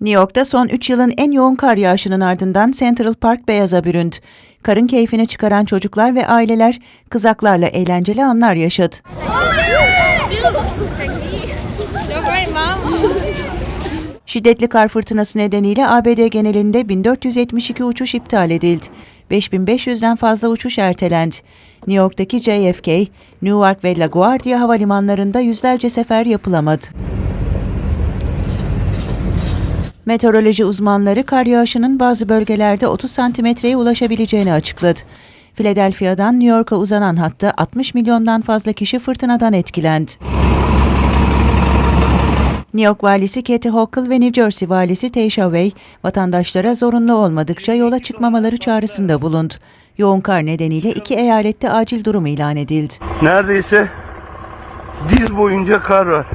New York'ta son 3 yılın en yoğun kar yağışının ardından Central Park beyaza büründü. Karın keyfini çıkaran çocuklar ve aileler kızaklarla eğlenceli anlar yaşadı. Şiddetli kar fırtınası nedeniyle ABD genelinde 1472 uçuş iptal edildi. 5500'den fazla uçuş ertelendi. New York'taki JFK, Newark ve LaGuardia havalimanlarında yüzlerce sefer yapılamadı. Meteoroloji uzmanları kar yağışının bazı bölgelerde 30 santimetreye ulaşabileceğini açıkladı. Philadelphia'dan New York'a uzanan hatta 60 milyondan fazla kişi fırtınadan etkilendi. New York valisi Kathy Hochul ve New Jersey valisi Taysha Way, vatandaşlara zorunlu olmadıkça yola çıkmamaları çağrısında bulundu. Yoğun kar nedeniyle iki eyalette acil durum ilan edildi. Neredeyse diz boyunca kar var.